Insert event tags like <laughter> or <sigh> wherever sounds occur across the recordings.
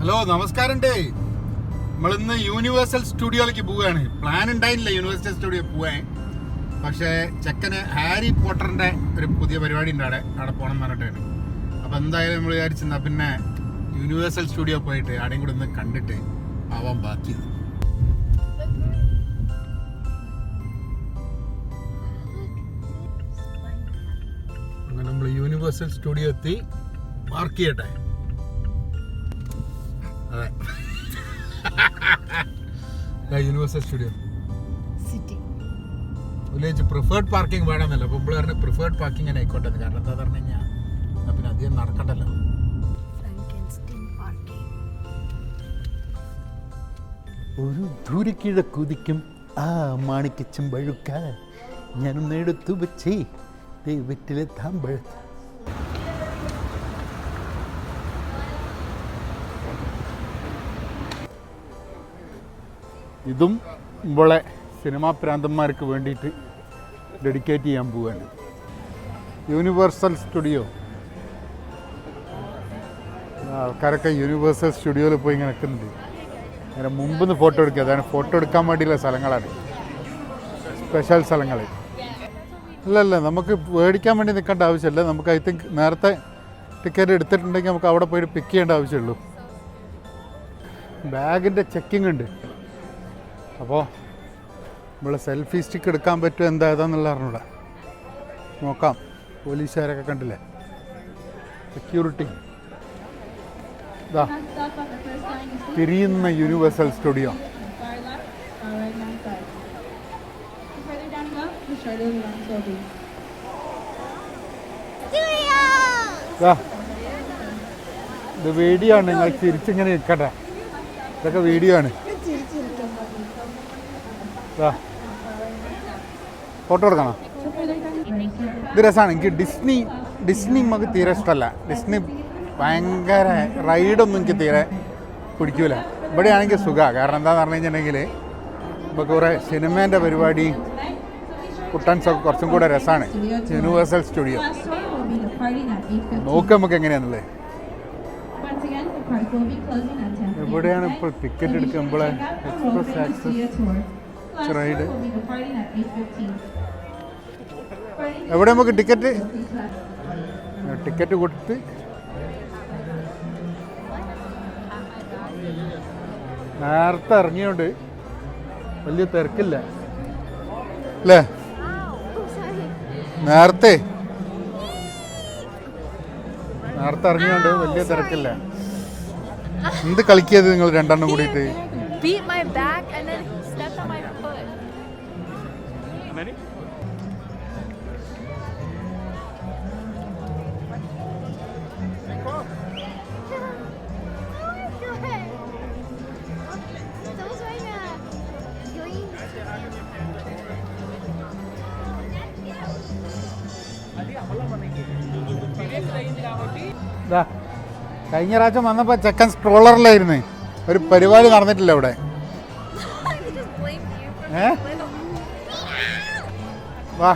Hello നമസ്കാരം day നമ്മളിന്ന് universal സ്റ്റുഡിയോയിലേക്ക് പോവുകയാണ്. പ്ലാൻ ഉണ്ടായില്ല യൂണിവേഴ്സൽ സ്റ്റുഡിയോ പോവാൻ. പക്ഷേ ചെക്കന് ഹാരി പോട്ടറിന്റെ ഒരു പുതിയ പരിപാടി ഉണ്ട് അവിടെ. അവിടെ പോകണം എന്ന് പറഞ്ഞിട്ടാണ് അപ്പോൾ എന്തായാലും നമ്മൾ വിചാരിച്ചിരുന്നാൽ പിന്നെ യൂണിവേഴ്സൽ സ്റ്റുഡിയോ പോയിട്ട് ആടെയും കൂടെ ഒന്ന് കണ്ടിട്ട് ആവാൻ ബാക്കി അങ്ങനെ നമ്മൾ യൂണിവേഴ്സൽ സ്റ്റുഡിയോ എത്തി. മാർക്ക് ചെയ്യട്ടെ. Universal Studio City Village preferred parking വേണമെന്നല്ല. അപ്പോൾ പറഞ്ഞ പ്രിഫേർഡ് പാർക്കിംഗ് തന്നെ ആയിക്കോട്ടെ. കാരണം എന്താ പറഞ്ഞു കഴിഞ്ഞാൽ പിന്നെ അധികം നടക്കണ്ടല്ലോ. ഒരു ധൂരിക്കിഴ കുതിക്കും ആ മാണിക്കച്ചും വഴുക്കാൻ ഞാനൊന്ന് എടുത്തു വെച്ചേ. ദൈവത്തിലെ താമ്പഴത്ത് ഇതും ഇവളെ സിനിമാ പ്രാന്തന്മാർക്ക് വേണ്ടിയിട്ട് ഡെഡിക്കേറ്റ് ചെയ്യാൻ പോവുകയാണ് യൂണിവേഴ്സൽ സ്റ്റുഡിയോ. ആൾക്കാരൊക്കെ യൂണിവേഴ്സൽ സ്റ്റുഡിയോയിൽ പോയി ഇങ്ങനെ നിൽക്കുന്നുണ്ട്. അങ്ങനെ മുമ്പ് നിന്ന് ഫോട്ടോ എടുക്കുക. അതാണ് ഫോട്ടോ എടുക്കാൻ വേണ്ടിയുള്ള സ്ഥലങ്ങളാണ്. സ്പെഷ്യൽ സ്ഥലങ്ങൾ. അല്ല അല്ല നമുക്ക് മേടിക്കാൻ വേണ്ടി നിൽക്കേണ്ട ആവശ്യമില്ല. നമുക്ക് ഐ തിങ്ക് നേരത്തെ ടിക്കറ്റ് എടുത്തിട്ടുണ്ടെങ്കിൽ നമുക്ക് അവിടെ പോയിട്ട് പിക്ക് ചെയ്യേണ്ട ആവശ്യമുള്ളൂ. ബാഗിന്റെ ചെക്കിംഗ് ഉണ്ട്. അപ്പോൾ നമ്മൾ സെൽഫി സ്റ്റിക്ക് എടുക്കാൻ പറ്റുമോ എന്താ ഏതാന്നുള്ള അറിഞ്ഞൂടെ. നോക്കാം. പോലീസുകാരൊക്കെ കണ്ടില്ലേ? സെക്യൂരിറ്റി ഇതാ. തിരിയുന്ന യൂണിവേഴ്സൽ സ്റ്റുഡിയോ. ഇതാ. വീഡിയോ ആണ്. നിങ്ങൾ തിരിച്ചിങ്ങനെ നിൽക്കട്ടെ. ഇതൊക്കെ വീഡിയോ ആണ്. ഫോട്ടോ എടുക്കണം. ഇത് രസമാണ് എനിക്ക് ഡിസ്നി ഡിസ്നി നമുക്ക് തീരെ ഇഷ്ടമല്ല. ഡിസ്നി ഭയങ്കര റൈഡൊന്നും എനിക്ക് തീരെ പിടിക്കൂല. ഇവിടെയാണെങ്കിൽ സുഖമാണ് കാരണം എന്താണെന്ന് പറഞ്ഞു കഴിഞ്ഞിട്ടുണ്ടെങ്കിൽ ഇപ്പോൾ കുറേ സിനിമേന്റെ പരിപാടി കുട്ടൻസൊക്കെ കുറച്ചും കൂടെ രസമാണ് Universal Studio Last one will be the party at 8.15. നോക്കാം നമുക്ക് എങ്ങനെയാണല്ലേ Once again, the park will be closing at 10. എവിടെയാണ് ഇപ്പോൾ ടിക്കറ്റ് എടുക്കുമ്പോൾ express access Last ride. one will be the party at 8.15. Party എവിടെ നമുക്ക് ടിക്കറ്റ്. ടിക്കറ്റ് കൊടുത്ത്. നേരത്തെ ഇറങ്ങിയോണ്ട് വലിയ തിരക്കില്ല. അല്ലേ നേരത്തെ. നേരത്തെ ഇറങ്ങിയോണ്ട് വലിയ തിരക്കില്ല. എന്ത് കളിക്കിയത് നിങ്ങൾ രണ്ടെണ്ണം കൂടിയിട്ട്? beat my back and then ഇതാ കഴിഞ്ഞ പ്രാവശ്യം വന്നപ്പോൾ ചെക്കൻ സ്ട്രോളറിലായിരുന്നു ഒരു പരിപാടി നടന്നിട്ടില്ല ഇവിടെ. <laughs> ഏ? വാ.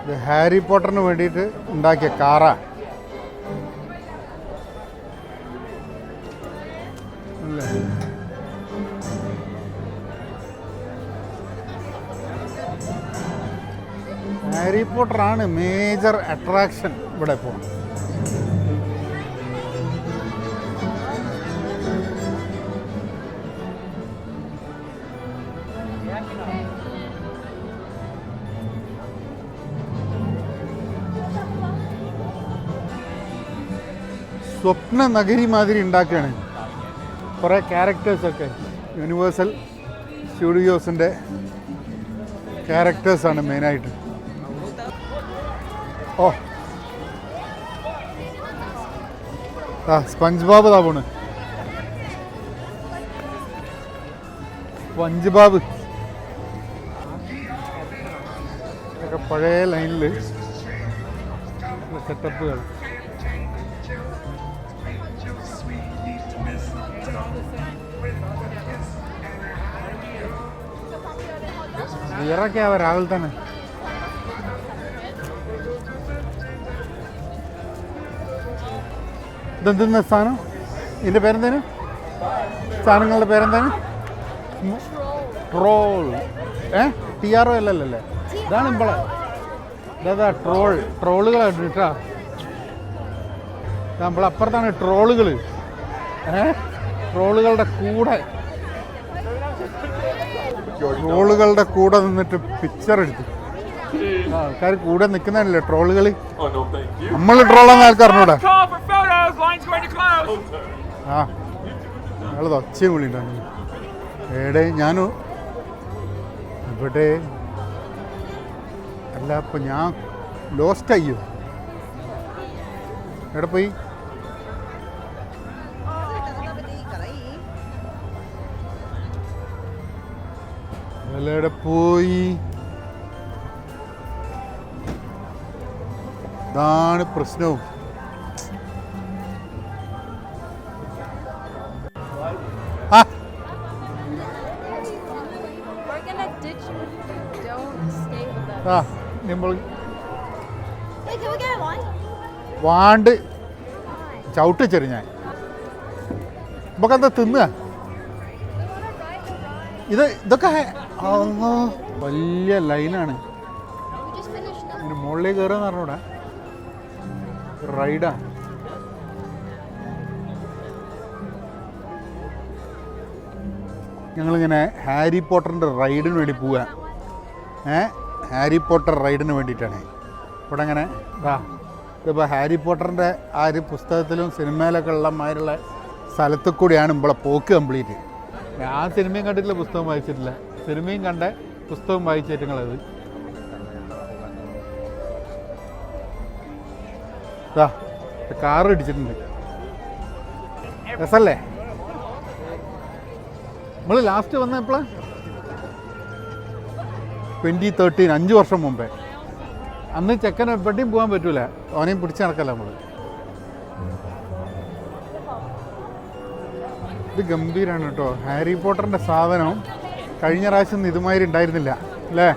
ഇത് ഹാരി പോട്ടറിന് വേണ്ടിയിട്ട് ഉണ്ടാക്കിയ കാറാ? ഹാരി പോട്ടറാണ് മേജർ അട്രാക്ഷൻ ഇവിടെ ഇപ്പോൾ സ്വപ്ന നഗരി മാതിരി ഉണ്ടാക്കുകയാണ്. കുറേ ക്യാരക്ടേഴ്സൊക്കെ യൂണിവേഴ്സൽ സ്റ്റുഡിയോസിന്റെ ക്യാരക്ടേഴ്സാണ് മെയിനായിട്ട് ഓ. ആ സ്പഞ്ച് ബാബ് താ പോണ്. സ്പഞ്ച് ബാബ് പഴയ ലൈനിൽ സെറ്റപ്പുകൾ ബിയറൊക്കെ രാഹുൽ രാവിലെ തന്നെ. ഇതെന്തിന്ന സ്ഥാനം ഇതിന്റെ പേരെന്തേന് സ്ഥാനങ്ങളുടെ പേരെന്താണ്? Troll. A? T R O അല്ലല്ലേ ഇതാണ് ഇമ്പളെ. ഇതാ ട്രോൾ. ട്രോളുകളാണ് കേട്ടോ. നമ്മളപ്പുറത്താണ് ട്രോളുകൾ ഏ? ട്രോളുകളുടെ കൂടെ ട്രോളുകളുടെ കൂടെ നിന്നിട്ട് പിക്ചർ എടുത്തു. ആൾക്കാർ കൂടെ നിൽക്കുന്നതല്ലേ ട്രോളുകൾ നമ്മൾ ട്രോളാന്ന് close. ആ ഞങ്ങൾ ഒച്ചയും വിളി ഉണ്ടായിരുന്നു എവിടെ ഞാനു ഇവിടെ അല്ല അപ്പൊ ഞാൻ ലോസ്റ്റ് അയ്യോ എവിടെ പോയി? എവിടെ പോയി? ഇതാണ് പ്രശ്നവും ആ. get want. ചവിട്ടിച്ചെറി ഞാൻ. നമുക്കെന്താ തിന്നുക ഇത് ഇതൊക്കെ വലിയ ലൈനാണ്? ഇതിന് മുകളിലേക്ക് കയറുക പറഞ്ഞൂടെ. റൈഡാ ഞങ്ങളിങ്ങനെ ഹാരി പോട്ടറിന്റെ റൈഡിന് വേണ്ടി പോവുക. ഏ? ഹാരി പോട്ടർ റൈഡിന് വേണ്ടിയിട്ടാണ്. ഇവിടെ അങ്ങനെ ഇതാ ഇതിപ്പോൾ ഹാരി പോട്ടറിന്റെ ആ ഒരു പുസ്തകത്തിലും സിനിമയിലൊക്കെ ഉള്ള മാതിരിയുള്ള സ്ഥലത്തു കൂടിയാണ് ഇവിടെ പോക്ക് കംപ്ലീറ്റ് ഞാൻ സിനിമയും കണ്ടിട്ടില്ല പുസ്തകം വായിച്ചിട്ടില്ല. സിനിമയും കണ്ട പുസ്തകം വായിച്ചേറ്റങ്ങളത്. ഇതാ കാറ് ഇടിച്ചിട്ടുണ്ട് രസല്ലേ? നമ്മൾ ലാസ്റ്റ് വന്ന എപ്പോഴാ ട്വന്റി തേർട്ടീൻ അഞ്ച് വർഷം മുമ്പേ. അന്ന് ചെക്കനെ എവിടെയും പോകാൻ പറ്റൂല. അവനെയും പിടിച്ച് നടക്കല്ല നമ്മൾ ഇത് ഗംഭീരാണ് കേട്ടോ. ഹാരി പോട്ടറിന്റെ സാധനം. കഴിഞ്ഞ പ്രാവശ്യം ഇതുമാതിരി ഉണ്ടായിരുന്നില്ല അല്ലേ?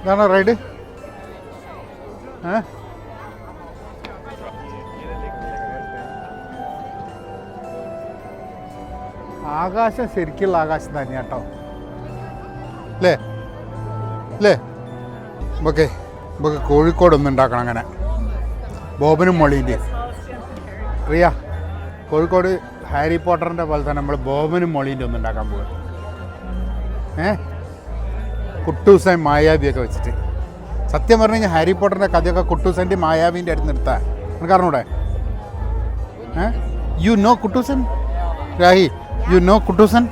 ഇതാണോ റൈഡ്? ആകാശം ശരിക്കുള്ള ആകാശം തന്നെ കേട്ടോ അല്ലേ അല്ലേ നമുക്ക് നമുക്ക് കോഴിക്കോടൊന്നും ഉണ്ടാക്കണം അങ്ങനെ. ബോബനും മൊളീന്റെ. റിയ കോഴിക്കോട് ഹാരി പോട്ടറിന്റെ പോലെ തന്നെ നമ്മൾ ബോബനും മൊളീന്റെ ഒന്നും ഉണ്ടാക്കാൻ പോകും ഏ? കുട്ടൂസൻ മായാവിയൊക്കെ വെച്ചിട്ട്. സത്യം പറഞ്ഞു കഴിഞ്ഞാൽ ഹാരി പോട്ടറിന്റെ കഥയൊക്കെ കുട്ടൂസന്റെ മായാവിന്റെ അടുത്ത് നിർത്താൻ നിനക്ക് അറിഞ്ഞൂടെ? You know Kuttoosan? Rahi you know Kuttoosan?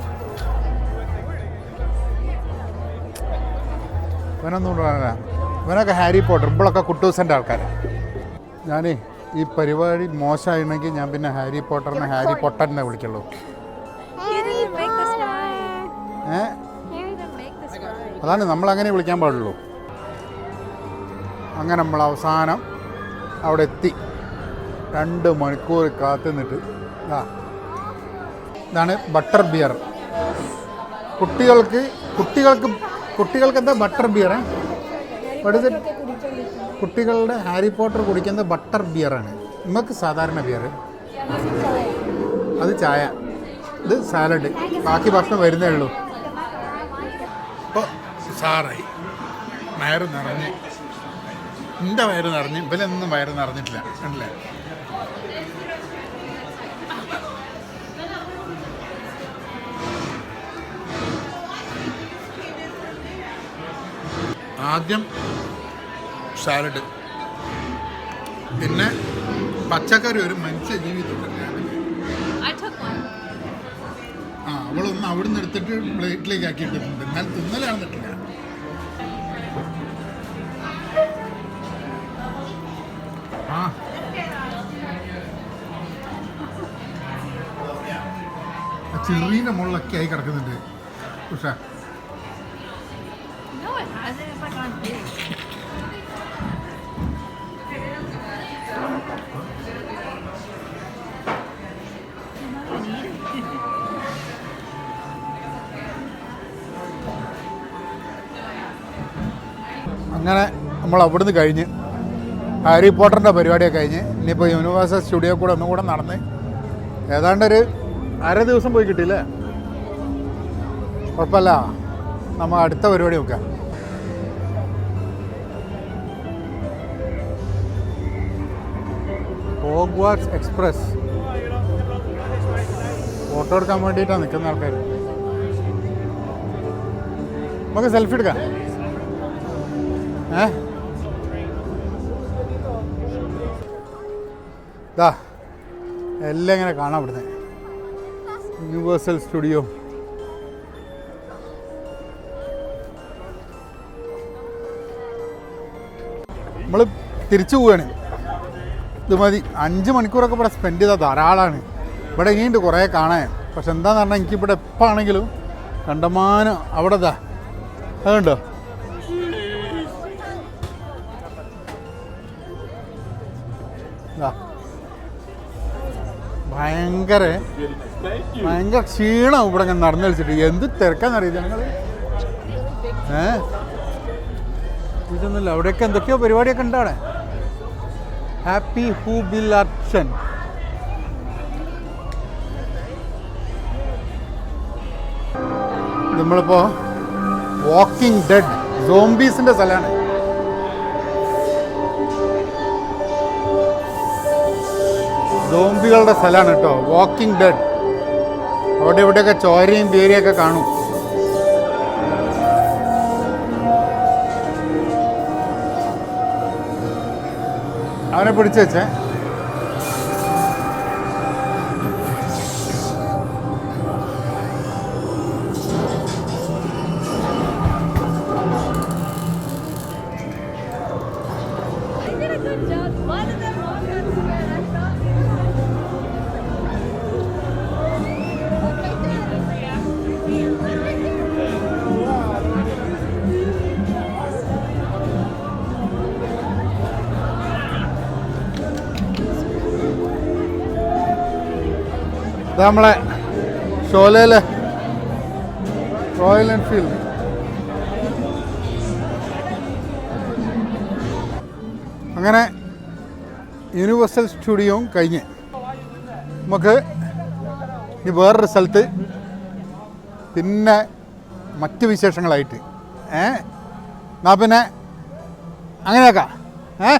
ഇവനൊന്നും ഇവനൊക്കെ ഹാരി പോട്ടർ ഇപ്പോഴൊക്കെ കുട്ടൂസന്റെ ആൾക്കാരാണ് ഞാനേ ഈ പരിപാടി മോശമായിരുന്നെങ്കിൽ ഞാൻ പിന്നെ ഹാരി പോട്ടറിനെ ഹാരി പൊട്ടനെ വിളിക്കുള്ളൂ. അതാണ് നമ്മൾ അങ്ങനെ വിളിക്കാൻ പാടുള്ളൂ. അങ്ങനെ നമ്മൾ അവസാനം അവിടെ എത്തി. രണ്ട് മണിക്കൂർ കാത്തു നിന്നിട്ട് ഇതാ ഇതാണ് ബട്ടർ ബിയർ. കുട്ടികൾക്ക് കുട്ടികൾക്ക് കുട്ടികൾക്ക് എന്താ ബട്ടർ ബിയർ? കുട്ടികളുടെ ഹാരി പോട്ടർ കുടിക്കുന്ന ബട്ടർ ബിയറാണ് നമുക്ക് സാധാരണ ബിയർ. അത് ചായ. ഇത് സാലഡ്. ബാക്കി ഭക്ഷണം വരുന്നേ ഉള്ളൂ. സാറായി. വയറ് നിറഞ്ഞ്. എന്റെ വയറ് നിറഞ്ഞ്. ഇവലൊന്നും വയറ് നിറഞ്ഞിട്ടില്ല. കണ്ടില്ലേ? ആദ്യം സാലഡ്. പിന്നെ പച്ചക്കറി ഒരു മനുഷ്യ ജീവിതം. തന്നെയാണ് I took one. ആ അവളൊന്ന് അവിടുന്ന് എടുത്തിട്ട് പ്ലേറ്റിലേക്ക് ആക്കിയിട്ടുണ്ട്. എന്നാൽ തിന്നലാണെന്നിട്ടില്ല ചെറീന്റെ മുകളിലൊക്കെ ആയി കിടക്കുന്നുണ്ട്. ഉഷ. അങ്ങനെ നമ്മൾ അവിടുന്ന് കഴിഞ്ഞ് ഹാരി പോട്ടറിന്റെ പരിപാടിയൊക്കെ കഴിഞ്ഞ് ഇനിയിപ്പോൾ യൂണിവേഴ്സൽ സ്റ്റുഡിയോ കൂടെ ഒന്നുകൂടെ നടന്ന് ഏതാണ്ടൊരു അര ദിവസം പോയി കിട്ടിയില്ലേ? കുഴപ്പമില്ല. നമ്മൾ അടുത്ത പരിപാടി നോക്കാം ഹോഗ്വാർട്സ് എക്സ്പ്രസ്. ഫോട്ടോ എടുക്കാൻ വേണ്ടിയിട്ടാണ് നിൽക്കുന്ന ആൾക്കാർ നമുക്ക് സെൽഫി എടുക്കാം. ഏ? എല്ലാം ഇങ്ങനെ കാണാം ഇവിടുന്ന്. യൂണിവേഴ്സൽ സ്റ്റുഡിയോ നമ്മൾ തിരിച്ചു പോവുകയാണ് ഇത് മതി. അഞ്ച് മണിക്കൂറൊക്കെ ഇവിടെ സ്പെൻഡ് ചെയ്താൽ ധാരാളമാണ് ഇവിടെ ഇനിയുണ്ട് കുറേ കാണാൻ. പക്ഷെ എന്താന്ന് പറഞ്ഞാൽ എനിക്കിവിടെ എപ്പോൾ ആണെങ്കിലും കണ്ടമാനം അവിടെ ദാ. അതുണ്ടോ ഭയങ്കര ഭയങ്കര ക്ഷീണം ഇവിടെ ഇങ്ങനെ നടന്നു കളിച്ചിട്ട്. എന്ത് തിരക്കാന്നറിയില്ല ഞങ്ങൾ ഏ? ഇതൊന്നുമില്ല. അവിടെയൊക്കെ എന്തൊക്കെയോ പരിപാടിയൊക്കെ ഉണ്ടാണ് ഹാപ്പി ഹൂബിൽ അർച്ചൻ നമ്മളിപ്പോൾ വാക്കിംഗ് ഡെഡ് സോംബീസിന്റെ സ്ഥലമാണ്. സോംബികളുടെ സ്ഥലമാണ് കേട്ടോ. വാക്കിംഗ് ഡെഡ് അവിടെ ഇവിടെയൊക്കെ ചോരയും പേരിയൊക്കെ കാണും. അവനെ പിടിച്ചു വെച്ചേ. നമ്മളെ ഷോലയിലെ റോയൽ എൻഫീൽഡ് അങ്ങനെ യൂണിവേഴ്സൽ സ്റ്റുഡിയോയും കഴിഞ്ഞ്. നമുക്ക് ഇനി വേറൊരു സ്ഥലത്ത് പിന്നെ മറ്റ് വിശേഷങ്ങളായിട്ട്. ഏ? എന്നാൽ പിന്നെ അങ്ങനെയൊക്കെ. ഏ?